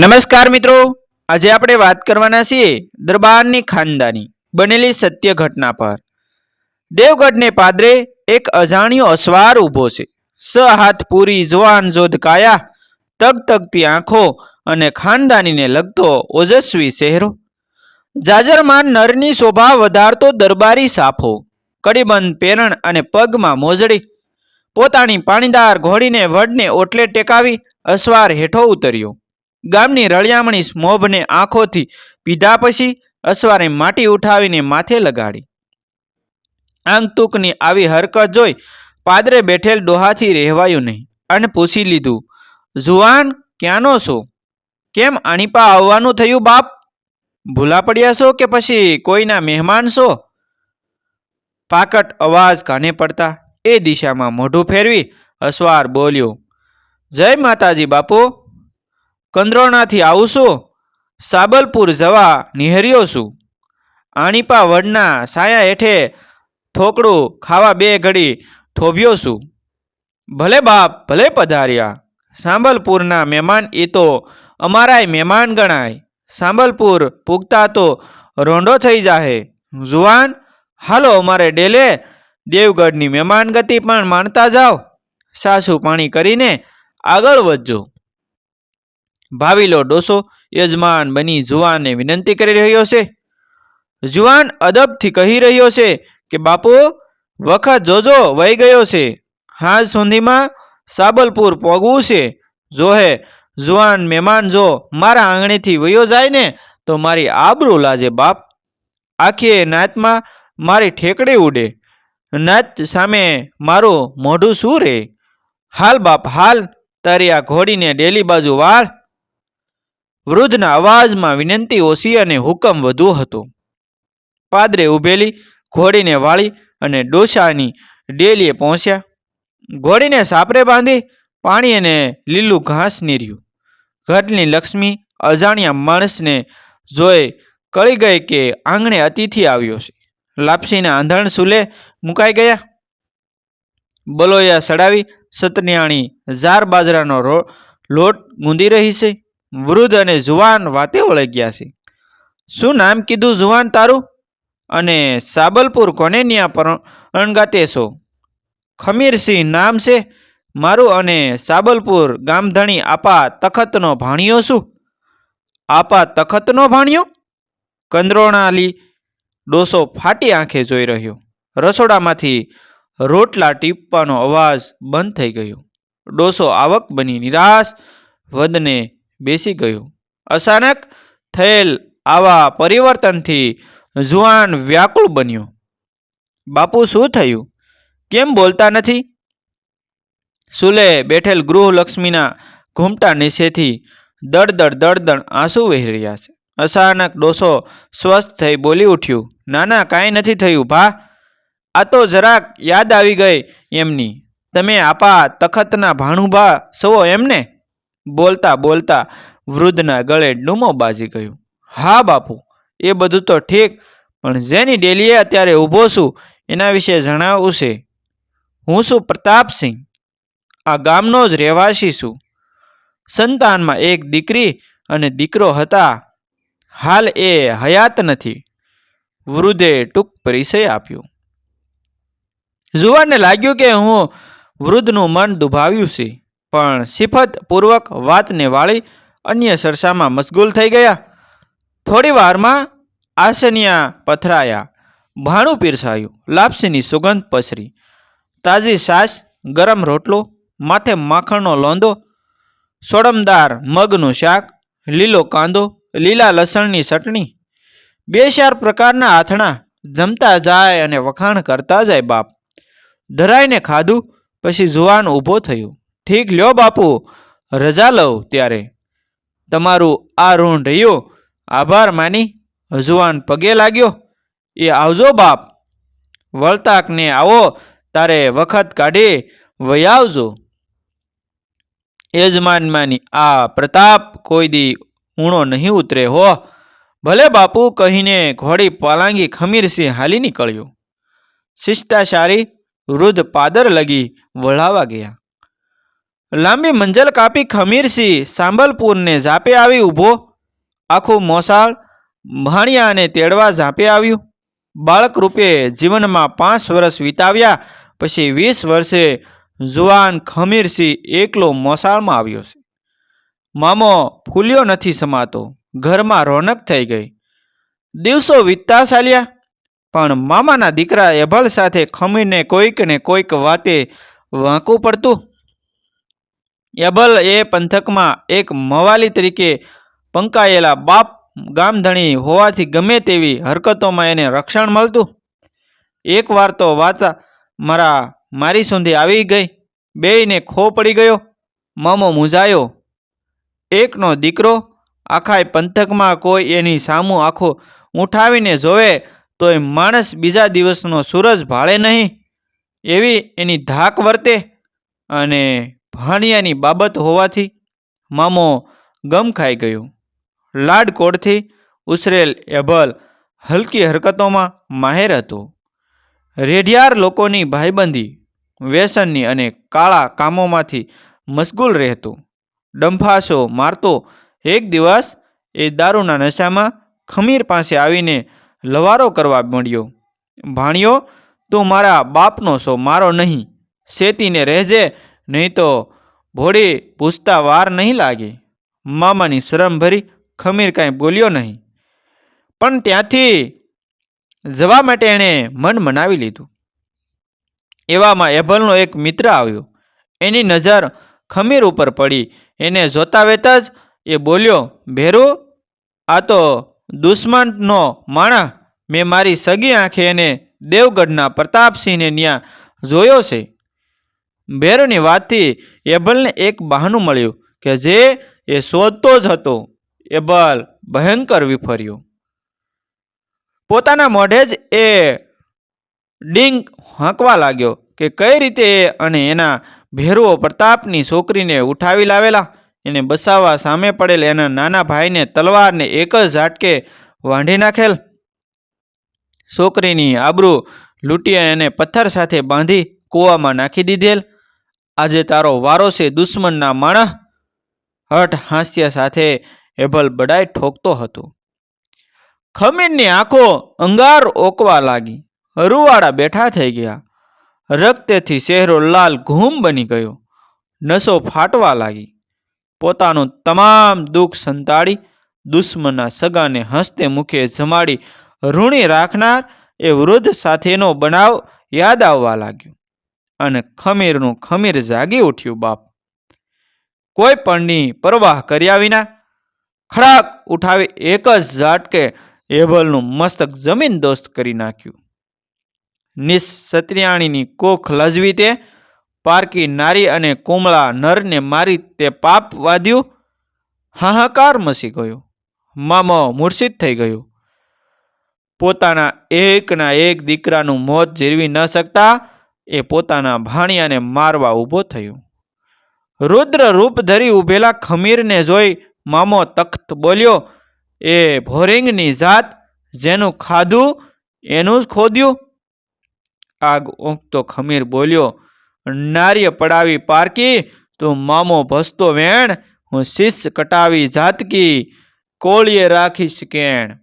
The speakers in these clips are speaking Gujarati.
નમસ્કાર મિત્રો. આજે આપણે વાત કરવાના છીએ દરબારની ખાનદાની બનેલી સત્ય ઘટના પર. દેવગઢને પાદરે એક અજાણ્યો અસવાર ઊભો છે. સ હાથ પૂરી જવાન જોધ કાયા, તગ તગતી આંખો અને ખાનદાનીને લગતો ઓજસ્વી ચહેરો. જાજરમાન નરની શોભા વધારતો દરબારી સાફો, કડીબંધ પેરણ અને પગમાં મોજડી. પોતાની પાણીદાર ઘોડીને વડને ઓટલે ટેકાવી અસવાર હેઠો ઉતર્યો. ગામની રળિયામણી મોભને આંખોથી પીધા પછી અસવારે માટી ઉઠાવીને માથે લગાડી. આંગતુકની આવી હરકત જોઈ પાદરે બેઠેલ ડોહાથી રહેવાયું નહીં અને પૂછી લીધું, જુવાન, ક્યાંનો છો? કેમ આણીપા આવવાનું થયું બાપ? ભૂલા પડ્યા છો કે પછી કોઈના મહેમાન છો? પાકટ અવાજ કાને પડતા એ દિશામાં મોઢું ફેરવી અસવાર બોલ્યો, જય માતાજી બાપુ કંદરોણાથી આવું છું સાબલપુર જવા નિહર્યો છું આણીપા વડના સાયા હેઠે થોકડું ખાવા બે ઘડી થોભ્યો છું ભલે બાપ, ભલે પધાર્યા, સાંબલપુરના મહેમાન એ તો અમારાય મહેમાન ગણાય. સાંબલપુર પૂગતા તો રોંઢો થઈ જાહે. જુવાન, હાલો અમારે ડેલે દેવગઢની મહેમાન ગતિ પણ માણતા જાઓ સાસુ પાણી કરીને આગળ વધજો. ભાવીલો ડોસો. યજમાન બની જુવાનને વિનંતી કરી રહ્યો છે. જુવાન અદબથી કહી રહ્યો છે કે, બાપુ, વખત જોજો, વહી ગયો છે. હાજ સુધીમાં સાબલપુર પોગવું છે. જોહે જુવાન મહેમાન જો મારા આંગણેથી વયો જાય ને, તો મારી આબરૂ લાજે, બાપ. આખી નાતમાં મારી ઠેકડી ઉડે. નાત સામે મારું મોઢું શું રે હાલ બાપ, હાલ તારી આ ઘોડીને ડેલી બાજુ વાળ. વૃદ્ધના અવાજમાં વિનંતી ઓછી અને હુકમ વધુ હતો. પાદરે ઊભેલી, ઘોડીને વાળી અને ડોસાની ડેલીએ પહોંચ્યા. ઘોડીને સાપરે બાંધી પાણી અને લીલું ઘાસ નીર્યું. ઘટની લક્ષ્મી અજાણ્યા માણસને જોઈ કળી ગઈ કે આંગણે અતિથિ આવ્યો છે. લાપસીના આંધણ સુલે મુકાઈ ગયા. બલોયા સડાવી સતનિયાણી ઝાર બાજરાનો રો, લોટ ગુંદી રહી છે. વૃદ્ધ અને જુવાન વાતે ઓળગ્યા છે. શું નામ કીધું જુવાન તારું? અને સાબલપુર કોને ન્યા અણગાતે છો? ખમીરસિંહ નામ છે? મારું અને સાબલપુર ગામધણી આપા તખતનો ભાણિયો છું આપા તખતનો ભાણિયો? કંદરોણાલી ડોસો ફાટી આંખે જોઈ રહ્યો. રસોડામાંથી રોટલા ટીપવાનો અવાજ બંધ થઈ ગયો. ડોસો આવક બની નિરાશ, વદને બેસી ગયું. અચાનક થયેલ આવા પરિવર્તનથી જુવાન વ્યાકુળ બન્યો. બાપુ, શું થયું? કેમ બોલતા નથી? સુલે બેઠેલ ગૃહલક્ષ્મીના ઘૂમટા નીચેથી દળદળ દળદળ આંસુ વહી રહ્યા છે. અચાનક ડોસો સ્વસ્થ થઈ બોલી ઉઠ્યું ના ના કાંઈ નથી થયું, ભા. આ તો જરાક યાદ આવી ગઈ એમની. તમે આપા તખતના ભાણુભા છો એમને? બોલતા બોલતા વૃદ્ધના ગળે ડૂમો બાજી ગયું. હા બાપુ, એ બધું તો ઠીક, પણ જેની ડેલીએ અત્યારે ઊભો છું એના વિશે જણાવવું છે. હું છું પ્રતાપસિંહ, આ ગામનો જ રહેવાસી છું. સંતાનમાં એક દીકરી અને દીકરો હતા. હાલ એ હયાત નથી. વૃદ્ધે ટૂંક પરિચય આપ્યો. જુવાનને લાગ્યું કે હું વૃદ્ધનું મન દુભાવ્યું છે. પણ સિફતપૂર્વક વાતને વાળી અન્ય સરસામાં મશગુલ થઈ ગયા. થોડી વારમાં આસનિયા પથરાયા. ભાણું પીરસાયું. લાપસીની સુગંધ પસરી. તાજી સાસ, ગરમ રોટલો, માથે માખણનો લોંદો, સોડમદાર મગનું શાક, લીલો કાંદો, લીલા લસણની ચટણી. બે ચાર પ્રકારના આથણા. જમતા જાય અને વખાણ કરતા જાય બાપ. ધરાઈને ખાધું, પછી જુવાન ઊભો થયો. ઠીક લ્યો બાપુ, રજા લઉં ત્યારે. તમારું આ ઋણ રહ્યું. આભાર માની. હજુવાન પગે લાગ્યો. એ આવજો બાપ. વળતાકને આવો, તારે વખત કાઢી વયાવજો. યજમાનમાંની આ પ્રતાપ કોઈ દી ઊણો નહીં ઉતરે હો. ભલે બાપુ કહીને ઘોડી પાલાંગી ખમીરસિંહ હાલી નીકળ્યો. શિષ્ટાચારી વૃદ્ધ પાદર લગી વળાવા ગયા. લાંબી મંજલ કાપી ખમીરસિંહ સાંબલપુરને ઝાપે આવી ઊભો. આખું મોસાળ ભાણિયાને તેડવા ઝાપે આવ્યું. બાળક રૂપે જીવનમાં પાંચ વર્ષ વિતાવ્યા, પછી વીસ વર્ષે જુવાન ખમીરસિંહ એકલો મોસાળમાં આવ્યો છે. મામો ફૂલ્યો નથી સમાતો, ઘરમાં રોનક થઈ ગઈ. દિવસો વીતતા ચાલ્યા, પણ મામાના દીકરા એભલ સાથે ખમીરને કોઈક ને કોઈક વાતે વાંકું પડતું. એભલ એ પંથકમાં એક મવાલી તરીકે પંકાયેલા બાપ ગામધણી હોવાથી ગમે તેવી હરકતોમાં એને રક્ષણ મળતું. એકવાર તો વાત મારા મારી સુધી આવી ગઈ. બેયને ખો પડી ગયો. મામો મૂંઝાયો એકનો દીકરો આખાય પંથકમાં કોઈ એની સામું આખો ઉઠાવીને જોવે તોય માણસ બીજા દિવસનો સૂરજ ભાળે નહીં. એવી એની ધાક વર્તે અને ભાણિયાની બાબત હોવાથી મામો ગમ ખાઈ ગયો. લાડકોડથી ઉછરેલ એભલ હલકી હરકતોમાં માહેર હતો. રેઢિયાર લોકોની ભાઈબંધી, વ્યસનની અને કાળા કામોમાંથી મશગુલ રહેતો. ડંફાશો મારતો એક દિવસ એ દારૂના નશામાં ખમીર પાસે આવીને લવારો કરવા મળ્યો ભાણિયો, તું મારા બાપનો છો, મારો નહીં. શેતીને રહેજે નહીં તો ભોળે પૂછતા વાર નહીં લાગે. મામાની શરમ ભરી ખમીર કાંઈ બોલ્યો નહીં. પણ ત્યાંથી જવા માટે એણે મન મનાવી લીધું. એવામાં એભલનો એક મિત્ર આવ્યો. એની નજર ખમીર ઉપર પડી. એને જોતા વેતા જ એ બોલ્યો, ભેરુ, આ તો દુશ્મનનો માણા. મેં મારી સગી આંખે એને દેવગઢના પ્રતાપસિંહને ત્યાં જોયો છે. ભેરુની વાતથી એબલને એક બહાનું મળ્યું કે જે એ શોધતો જ હતો. એબલ ભયંકર વિફર્યો. પોતાના મોઢે જ એ ડિંક હાંકવા લાગ્યો કે કઈ રીતે એ અને એના ભેરુઓ પ્રતાપની છોકરીને ઉઠાવી લાવેલા? એને બસાવવા સામે પડેલ એના નાના ભાઈને તલવારને એક જ ઝાટકે વાંઢી નાખેલ. છોકરીની આબરૂ લૂંટીએ એને પથ્થર સાથે બાંધી કૂવામાં નાખી દીધેલ. આજે તારો વારો છે દુશ્મનના માણસ હઠ હાસ્ય સાથે હેબલ બડાઈ ઠોકતો હતો. ખમીરની આંખો અંગાર ઓકવા લાગી. હરુવાળા બેઠા થઈ ગયા. રક્તેથી ચહેરો લાલ ઘૂમ બની ગયો. નસો ફાટવા લાગી. પોતાનું તમામ દુઃખ સંતાડી દુશ્મનના સગાને હસતે મુખે જમાડી ઋણી રાખનાર એ વૃદ્ધ સાથેનો બનાવ યાદ આવવા લાગ્યો. અને ખમીરનું ખમીર જાગી ઉઠ્યું બાપ. કોઈ પણની પરવાહ કર્યા વિના ખડાક ઉઠાવી એક જ ઝાટકે એભલનું મસ્તક જમીન દોસ્ત કરી નાખ્યું. નિસ્સત્રિયાણીની કોખ લજવી તે, પારકી નારી અને કોમળા નરને મારી તે પાપ વાદ્યું, હાહાકાર મસી ગયો, મામો મૂર્છિત થઈ ગયો. પોતાના એકના એક દીકરાનું મોત જીરવી ન શકતા એ પોતાના ભાણિયાને મારવા ઊભો થયો. રુદ્ર રૂપ ધરી ઊભેલા ખમીરને જોઈ મામો તખ્ત બોલ્યો, એ ભોરિંગની જાત, જેનું ખાધું એનું જ ખોદ્યું? આગ ઊંઘતો ખમીર બોલ્યો, નાર્ય પડાવી પારકી, તું મામો ભસતો વેણ, હું શીશ કટાવી જાતકી, કોળીએ રાખીશ કેણ.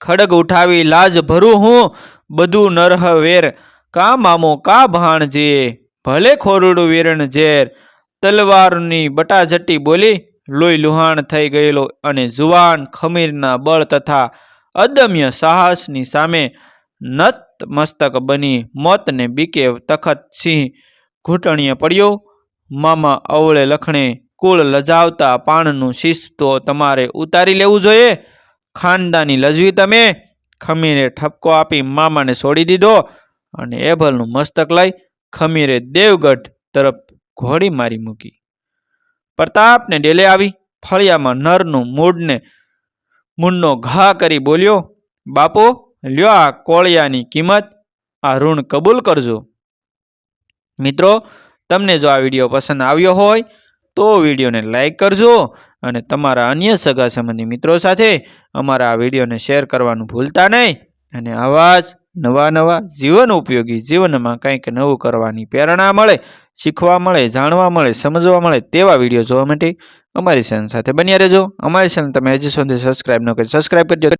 ખડગ ઉઠાવી લાજ ભરું હું, બધું નરહ વેર કા મામો કા ભાણજે ભલે ખોરડું વીરણ ઝેર. તલવારની બટાજટી બોલી લોહી લુહાણ થઈ ગયેલો અને જુવાન ખમીરના બળ તથા અદમ્ય સાહસની સામે નત મસ્તક બની મોતને બીકે તખત સિંહ ઘૂંટણીએ પડ્યો. મામા અવળે લખણે, કુળ લજાવતા પાણનું શીશ તો તમારે ઉતારી લેવું જોઈએ. ખાનદાની લજવી તમે. ખમીરે ઠપકો આપી મામાને છોડી દીધો. અને એભલનું મસ્તક લઈ ખમીરે દેવગઢ તરફ ઘોડી મારી મૂકી. પ્રતાપને ડેલે આવી ફળિયામાં નરનું મૂળને મૂળનો ઘા કરી બોલ્યો, બાપો, લ્યો આ કોળિયાની કિંમત, આ ઋણ કબૂલ કરજો. મિત્રો, તમને જો આ વીડિયો પસંદ આવ્યો હોય, તો વિડીયોને લાઈક કરજો અને તમારા અન્ય સગા સંબંધી મિત્રો સાથે અમારા આ વિડીયોને શેર કરવાનું ભૂલતા નહીં અને આવા જ નવા નવા જીવન ઉપયોગી જીવનમાં કંઈક નવું કરવાની પ્રેરણા મળે, શીખવા મળે, જાણવા મળે, સમજવા મળે તેવા વીડિયો જોવા માટે અમારી ચેનલ સાથે બન્યા રહેજો. અમારી ચેનલ તમે હજી સુધી સબસ્ક્રાઇબ ન કરી સબસ્ક્રાઇબ કરજો.